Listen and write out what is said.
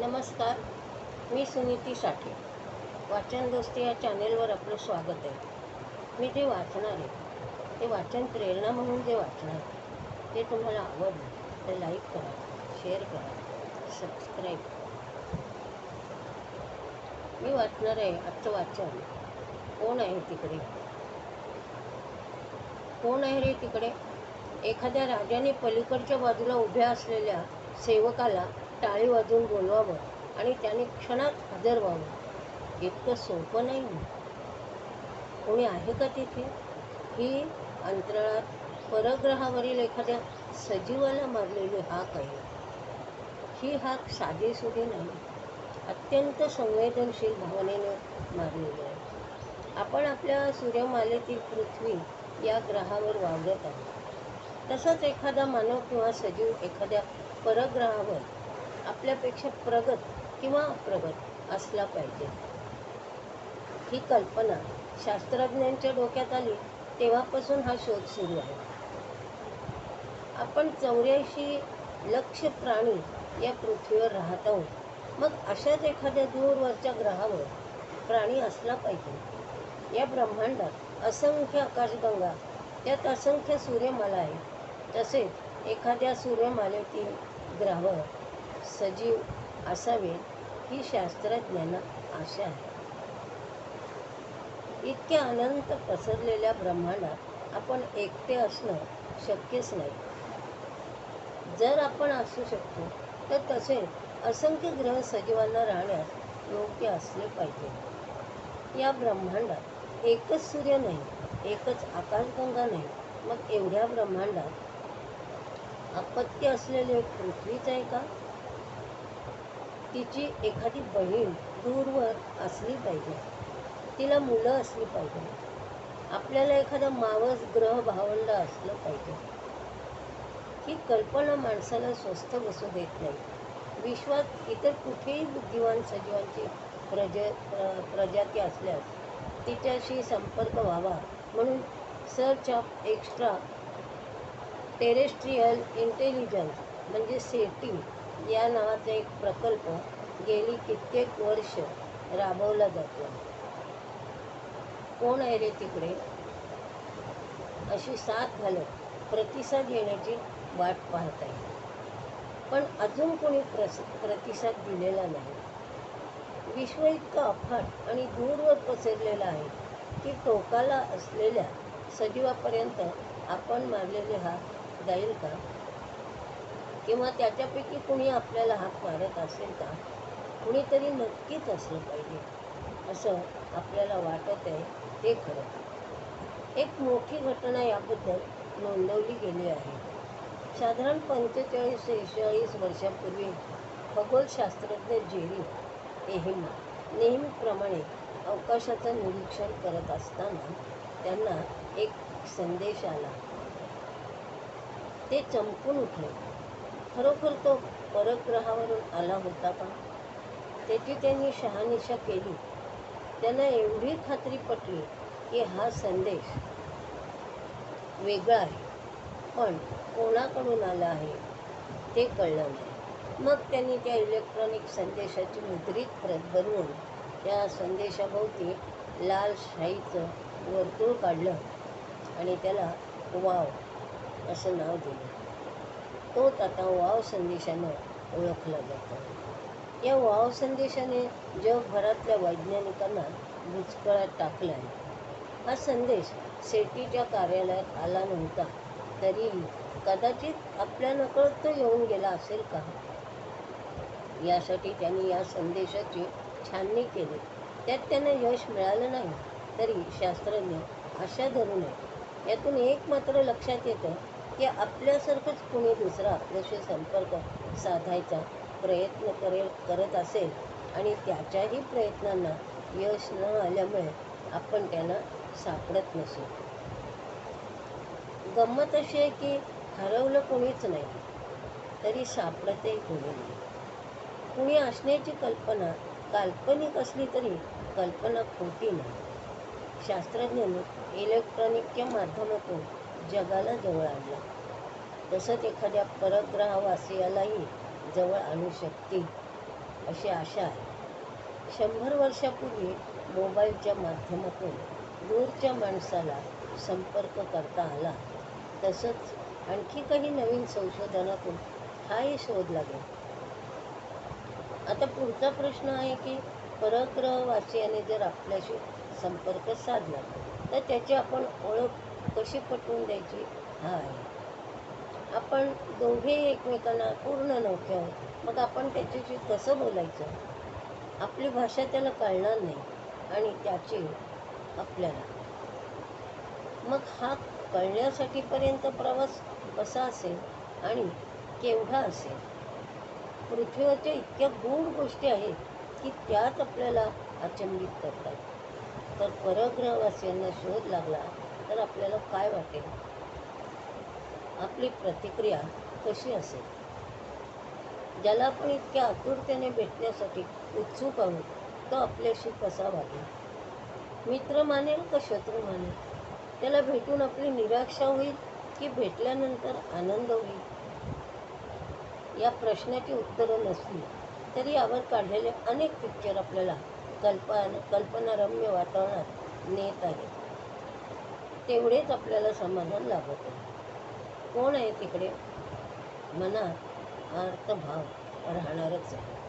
नमस्कार मी सुनीती साठे. वाचन दोस्ती या चॅनेलवर आपलं स्वागत आहे. मी जे वाचणार आहे ते वाचन प्रेरणा म्हणून जे वाचणार आहे ते तुम्हाला आवडलं तर लाईक करा शेअर करा सबस्क्राईब करा. मी वाचणार आहे आजचं वाचन. कोण आहे तिकडे? कोण आहे रे तिकडे? एखाद्या राजाने पलीकडच्या बाजूला उभ्या असलेल्या सेवकाला टाळी वाजवून बोलवावं आणि त्याने क्षणात हजर व्हावं. इतकं सोपं नाही कोणी आहे का तिथे? ही अंतराळात परग्रहावरील एखाद्या सजीवाला मारलेली हाक आहे. ही हाक साधी सुधी नाही. अत्यंत संवेदनशील भावनेने मारलेली आहे. आपण आपल्या सूर्यमालेतील पृथ्वी या ग्रहावर वावरत आहोत. तसंच एखादा मानव किंवा सजीव एखाद्या परग्रहावर आपल्यापेक्षा प्रगत किंवा अप्रगत असला पाहिजे. ही कल्पना शास्त्रज्ञांच्या डोक्यात आली तेव्हापासून हा शोध सुरू आहे. आपण चौऱ्याऐंशी लक्ष प्राणी या पृथ्वीवर राहत आहोत. मग अशाच एखाद्या दूरवरच्या ग्रहावर प्राणी असला पाहिजे. या ब्रह्मांडात असंख्य आकाशगंगा त्यात असंख्य सूर्यमाला आहे तसेच एखाद्या सूर्यमालेतील ग्रहावर सजीव असावे ही शास्त्रज्ञांना आशा आहे. इतक्या अनंत पसरलेल्या ब्रह्मांडात आपण एकटे असणं शक्यच नाही. जर आपण असू शकतो तर तसे असंख्य ग्रह सजीवांना राहण्यास योग्य असले पाहिजे. या ब्रह्मांडात एकच सूर्य नाही एकच आकाशगंगा नाही मग एवढ्या ब्रह्मांडात अपत्य असलेली एक पृथ्वीच आहे का? तिची एखादी बहीण दूरवर असली पाहिजे. तिला मुलं असली पाहिजे. आपल्याला एखादा मावस ग्रह भावंड असलं पाहिजे. ही कल्पना माणसाला स्वस्थ बसू देत नाही. विश्वात इतर कुठेही बुद्धिवान सजीवांची प्रज प्र- प्रजाती असल्यास तिच्याशी संपर्क व्हावा म्हणून search of extraterrestrial intelligence म्हणजे सेटी या नावाचा एक प्रकल्प गेली कित्येक वर्ष राबवला जातो. कोण आहे रे तिकडे? अशी साथ घालत प्रतिसाद येण्याची वाट पाहत आहे. पण अजून कोणी प्रस प्रतिसाद दिलेला नाही. विश्व इतकं अफाट आणि दूरवर पसरलेलं आहे की टोकाला असलेल्या सजीवापर्यंत आपण मारलेले हात जाईल का? किंवा त्याच्यापैकी कुणी आपल्याला हात मारत असेल का? कुणीतरी नक्कीच असलं पाहिजे. असं आपल्याला वाटत आहे ते खरं. एक मोठी घटना याबद्दल नोंदवली गेली आहे. साधारण पंचेचाळीस शेहेचाळीस वर्षापूर्वी खगोलशास्त्रज्ञ जेरी एहिमा नेहमीप्रमाणे अवकाशाचं निरीक्षण करत असताना त्यांना एक संदेश आला. ते चमकून उठले. खरोखर तो परग्रहावरून आला होता का? त्याची त्यांनी शहानिशा केली. त्यांना एवढी खात्री पटली की हा संदेश वेगळा आहे. पण कोणाकडून आला आहे ते कळलं नाही. मग त्यांनी त्या इलेक्ट्रॉनिक संदेशाची मुद्रित प्रत बनवून त्या संदेशाभोवती लाल शाईचं वर्तुळ काढलं आणि त्याला वाव असं नाव दिलं. तोच आता वाव संदेशानं ओळखला जातो. या वाव संदेशाने जगभरातल्या वैज्ञानिकांना भुचकळात टाकला आहे. हा संदेश सेटीच्या कार्यालयात आला नव्हता तरीही कदाचित आपल्या नकळत तो येऊन गेला असेल का? यासाठी त्यांनी या संदेशाची छाननी केली. त्यात त्यांना यश मिळालं नाही तरी शास्त्रज्ञ आशा धरू नये यातून एक मात्र लक्षात येतं की आपल्यासारखंच कुणी दुसरा आपल्याशी संपर्क साधायचा प्रयत्न करेल करत असेल आणि त्याच्याही प्रयत्नांना यश न आल्यामुळे आपण त्यांना सापडत नसू. गंमत अशी आहे की हरवलं कोणीच नाही तरी सापडतही कोणी नाही. कुणी असण्याची कल्पना काल्पनिक असली तरी कल्पना खोटी नाही. शास्त्रज्ञांनी इलेक्ट्रॉनिकच्या माध्यमातून जगाला जवळ आणलं. तसंच एखाद्या परग्रहवासियालाही जवळ आणू शकतील अशी आशा आहे. शंभर वर्षापूर्वी मोबाईलच्या माध्यमातून दूरच्या माणसाला संपर्क करता आला. तसंच आणखी काही नवीन संशोधनातून हाही शोध लागेल. आता पुढचा प्रश्न आहे की परग्रहवासियाने जर आपल्याशी संपर्क साधला तर त्याची आपण ओळख कशी पटवून द्यायची? हा आहे आपण दोघे एकमेकांना पूर्ण नोखे आहोत. मग आपण त्याच्याशी कसं बोलायचं? आपली भाषा त्याला कळणार नाही आणि त्याची आपल्याला. मग हा कळण्यासाठीपर्यंत प्रवास कसा असेल आणि केवढा असेल? पृथ्वीवरच्या इतक्या गूढ गोष्टी आहेत की त्याच आपल्याला अचंबित करतात. तर परग्रहवासियांना शोध लागला तर आपल्याला काय वाटेल? आपली प्रतिक्रिया कशी असेल? ज्याला आपण इतक्या आतुरतेने भेटण्यासाठी उत्सुक आहोत तो आपल्याशी कसा वागेल? मित्र मानेल का शत्रू मानेल? त्याला भेटून आपली निराशा होईल की भेटल्यानंतर आनंद होईल? या प्रश्नाची उत्तरं नसली तरी यावर काढलेले अनेक पिक्चर आपल्याला कल्पना कल्पनारम्य वातावरणात नेत आहेत. तेवढेच आपल्याला समाधान लाभत आहे. कोण आहे तिकडे? मनात अर्थभाव राहणारच आहे.